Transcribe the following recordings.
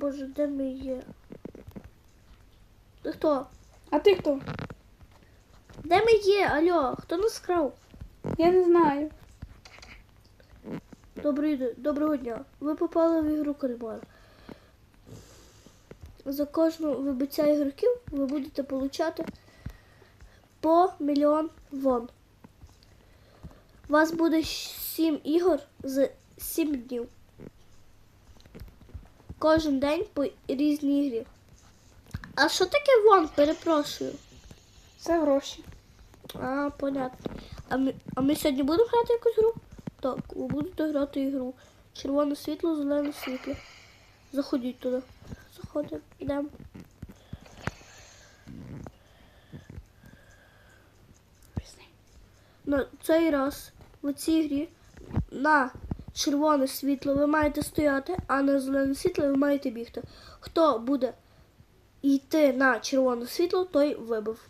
Боже, де ми є? Ти хто? А ти хто? Де ми є? Алло, хто нас крав? Я не знаю. Добрий, доброго дня. Ви попали в ігру Кальмар. За кожну вибиття ігроків ви будете получати по мільйон вон. У вас буде 7 ігор за 7 днів. Кожен день по різній ігрі. А що таке вон? Перепрошую. Це гроші. А, понятно. А ми, а ми сьогодні будемо грати якусь гру? Так, ви будете грати ігру. Червоне світло, зелене світло. Заходіть туди. Заходимо, йдемо. На цей раз в цій грі на червоне світло ви маєте стояти, а на зелене світло ви маєте бігти. Хто буде йти на червоне світло, той вибив.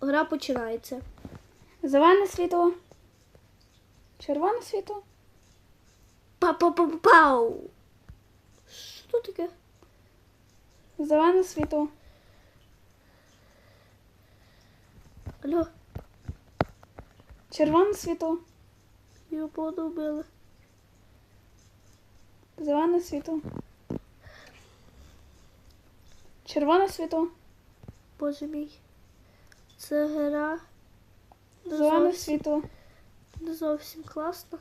Гра починається. Зелене світло. Червоне світло. Па-па-па-пау. Що таке? Зелене світло. Алло, Червоне світло. Його подобили. Зелене світло. Червоне світло. Боже мій. Це гра не Зелене світло. не зовсім класна.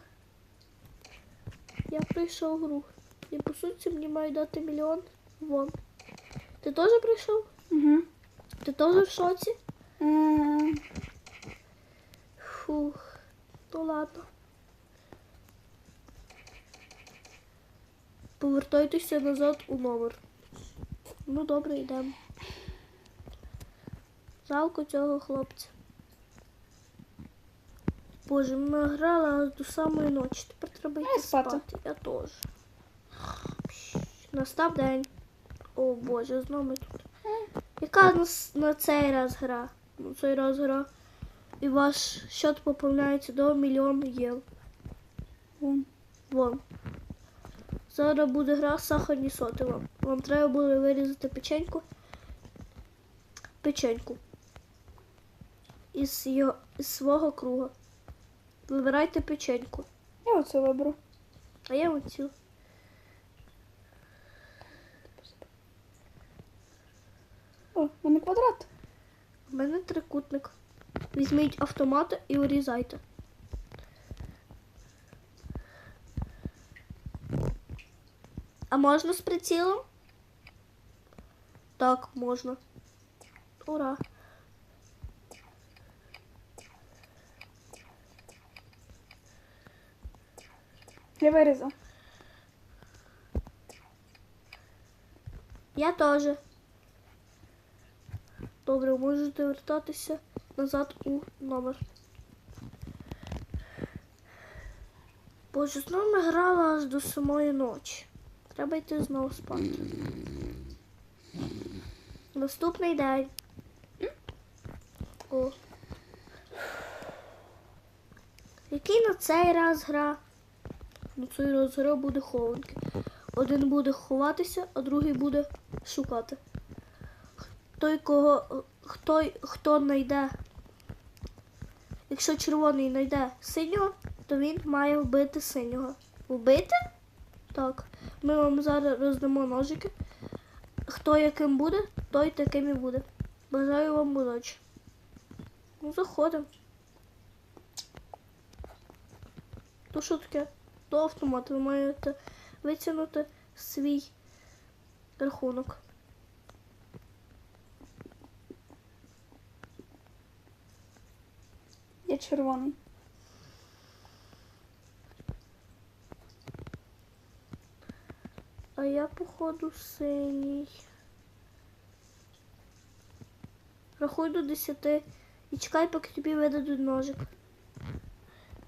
Я пройшов гру. І по суті мені мають дати мільйон вон. Ти теж прийшов? Угу. Ти теж в шоці? Фух. Ну ладно. Повертайтеся назад у номер. Ну добре, йдемо. Жалко цього хлопця. Боже, ми грали аж до самої ночі. Тепер треба йти спати. спати. Я теж. Настав день. О Боже, знову ми тут. Яка на, на цей раз гра? На цей раз гра. І ваш счет поповняється до мільйону євро. вон. Вон. Зараз буде гра сахарні соти вам. Вам треба буде вирізати печеньку. Печеньку. Із, його, із свого круга. Вибирайте печеньку. Я оце виберу. А я оцю. О, в мене квадрат. У мене трикутник. Візьміть автомат і урізайте. А можна з прицілом? Так, можна. Ура. Я вирізав. Я теж. Добре, можете вертатися назад у номер. Боже, знову ми грали аж до самої ночі. Треба йти знову спати. Наступний день. О. Який на цей раз гра? На цей раз гра буде хованки. Один буде ховатися, а другий буде шукати. Той, кого хто, хто знайде. Якщо червоний знайде синього, то він має вбити синього. Вбити? Так. Ми вам зараз роздамо ножики. Хто яким буде, той таким і буде. Бажаю вам удачі. Ну, заходимо. То що таке? До автомату ви маєте витягнути свій рахунок. Я червоний. А я, походу, синій. Рахуй до 10 і чекай, поки тобі видадуть ножик.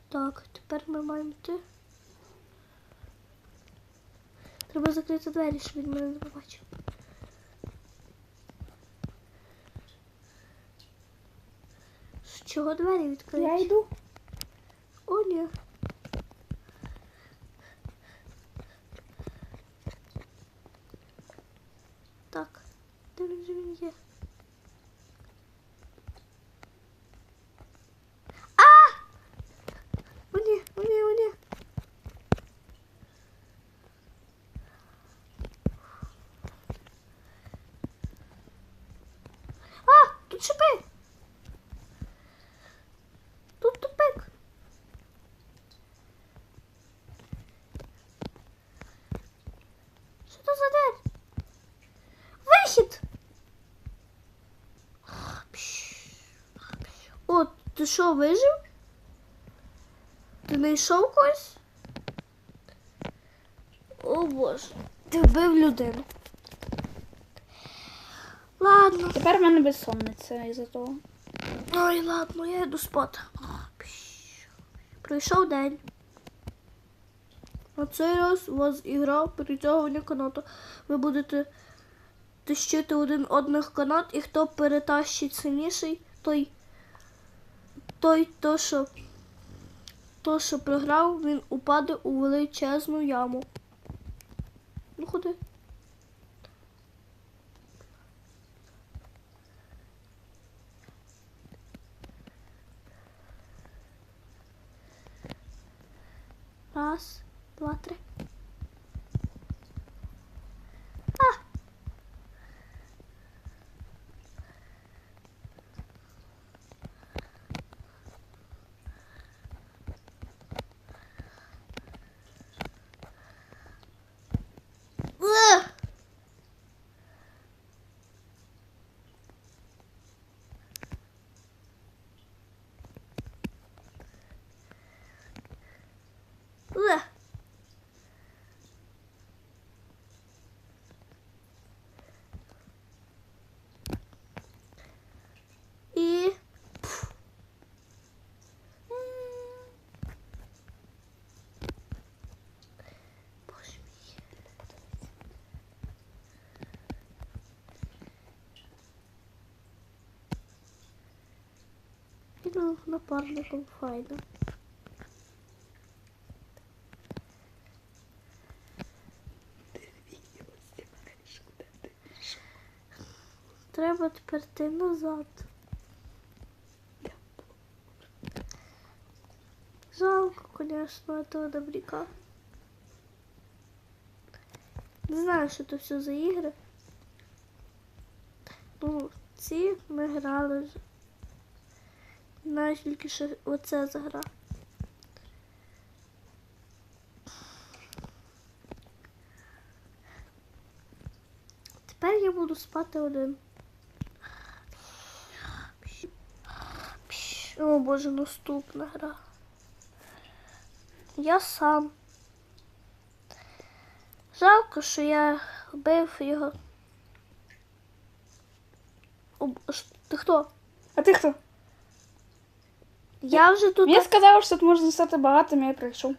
Так, тепер ми маємо йти. Треба закрити двері, щоб він мене не побачив. З Чого двері відкриті? Я йду. О, ні. він же він є. А! О ні, о ні, о ні. А, тут шипи. Тут тупик. Що це за двері? Вихід. О, ти що, вижив? Ти знайшов когось? О боже, ти вбив людину. Ладно. Тепер в мене безсонниця із-за того. Ой, ладно, я йду спати. Пройшов день. На цей раз у вас ігра перетягування канату. Ви будете тащити один одних канат, і хто перетащить сильніший, той, той то, що, то, що програв, він упаде у величезну яму. Ну ходи. Раз, два, три. А! Ух! Ух! І. пф. Боже мій. Іду напарником файно. Треба тепер йти назад. Жалко, конечно, этого добряка. Не знаю, що це все за ігри. Ну, ці ми грали вже. Знаю тільки, що оце за гра. Тепер я буду спати один. О боже, наступна гра. Я сам. Жалко, що я вбив його. О, ти хто? А ти хто? Я вже тут. Мені сказали, що тут можна стати багатим, я прийшов.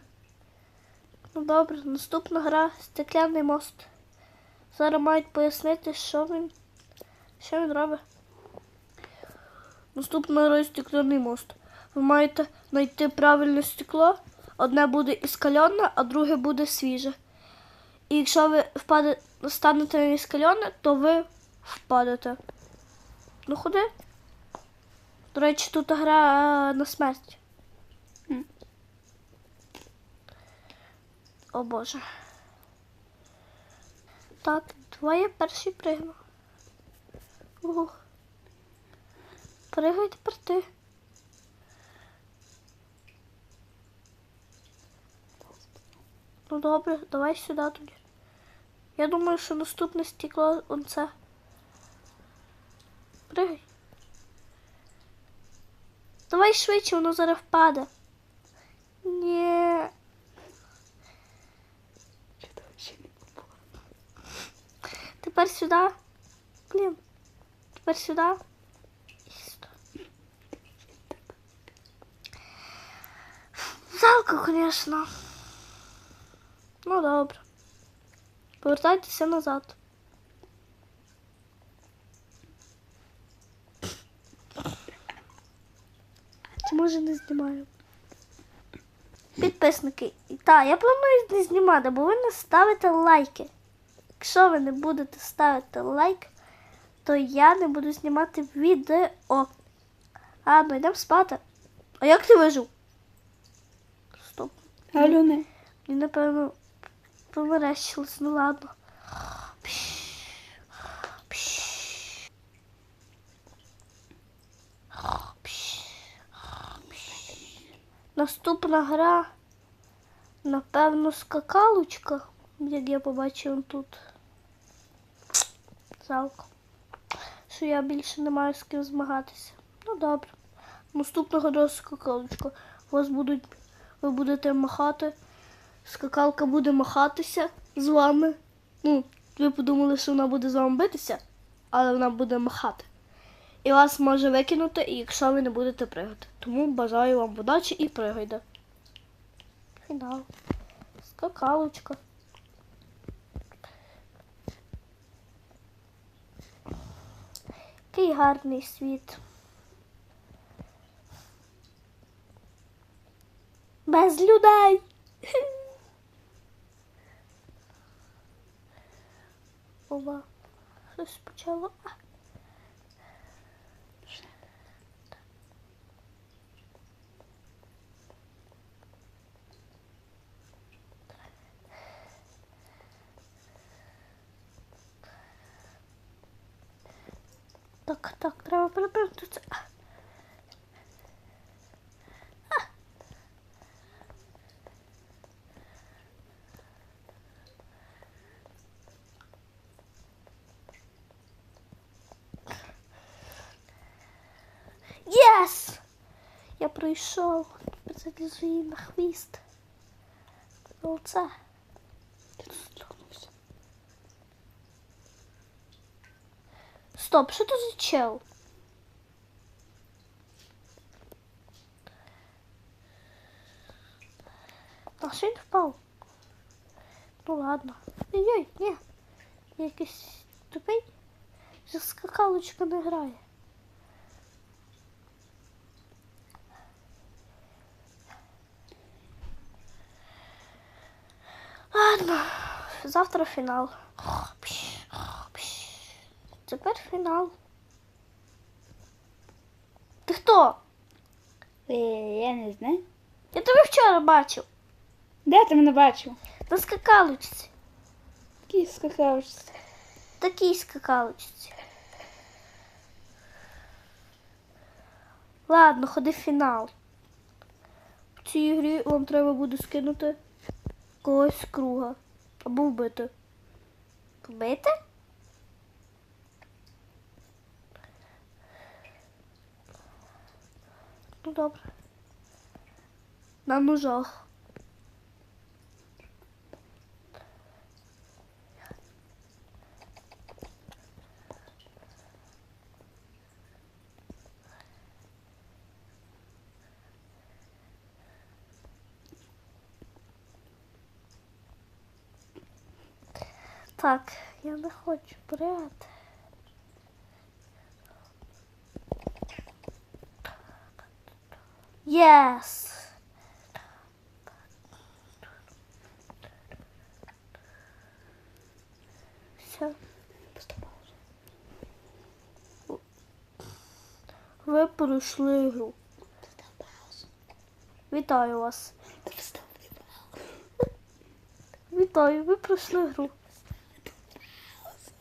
Ну добре, наступна гра Стекляний мост. Зараз мають пояснити, що він. Що він робить. Наступна гра стекляний мост. Ви маєте знайти правильне стекло. Одне буде іскальонне, а друге буде свіже. І якщо ви впаде, станете на іскальонне, то ви впадете. Ну ходи. До речі, тут гра е, на смерть. О Боже. Так, я перший пригну. Ух. Пригай тепер ти. Ну добре, давай сюди тоді. Я думаю, що наступне стекло он це. Пригай. Давай швидше, воно зараз впаде. Ні. Тепер сюди. Блін. Тепер сюди. І сюди. Жалко, звісно. Ну добре. Повертайтеся назад. Може не знімаю? Підписники. Так, я планую не знімати, бо ви не ставите лайки. Якщо ви не будете ставити лайк, то я не буду знімати відео. А, ми йдемо спати. А як ти вижив? Стоп. Галюни. Мені, напевно, померещилось, ну ладно. Наступна гра, напевно, скакалочка, як я побачив тут. Жалко. Що я більше не маю з ким змагатися. Ну добре. Наступного гра скакалочка. Вас будуть, ви будете махати. Скакалка буде махатися з вами. Ну, ви подумали, що вона буде з вами битися, але вона буде махати. І вас може викинути, якщо ви не будете пригати. Тому бажаю вам удачі і пригайте. Фінал. Скакалочка. Який гарний світ. Без людей. Ова, щось почало. Так, так, треба. А. Єс! Я пройшов. Залізу їй на хвіст. Оце. Стоп, що це за чел? А що він впав? Ну ладно. Ой-ой, ні. Якийсь тупий. Вже скакалочка не. Ладно, завтра фінал. Тепер фінал. Ти хто? Е, я не знаю. Я тебе вчора бачив. Де ти мене бачив? На скакалочці. Який скакався. Такій скакалочці. Ладно, ходи в фінал. В цій грі вам треба буде скинути когось з круга. Або вбити. Вбити? Добре. На ножах. Так, я не хочу брати. Yes. Все. Ви пройшли гру. Вітаю вас. Вітаю, ви пройшли гру.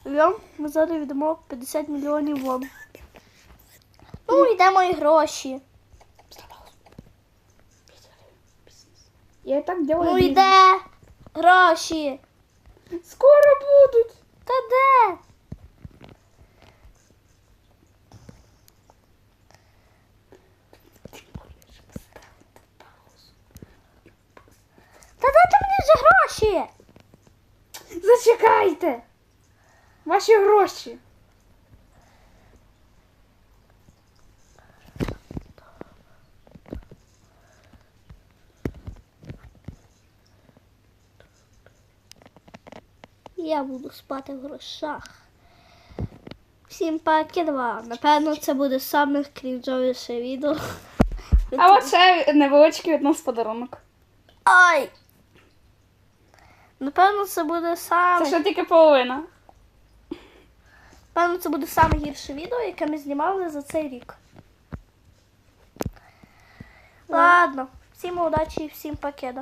Вам ми зараз віддамо 50 мільйонів вон. Ну, йде мої гроші. Я і так делаю. Ну бізнес. йде гроші. Скоро будуть. Та де? Та дайте мені вже гроші. Зачекайте. Ваші гроші. Я буду спати в грошах. Всім паки два. Напевно, це буде саме крінжовіше відео. А оце невеличкий від нас подарунок. Ай! Напевно, це буде саме. Це ще тільки половина. Певно, це буде саме гірше відео, яке ми знімали за цей рік. Ладно, всім удачі і всім покеда.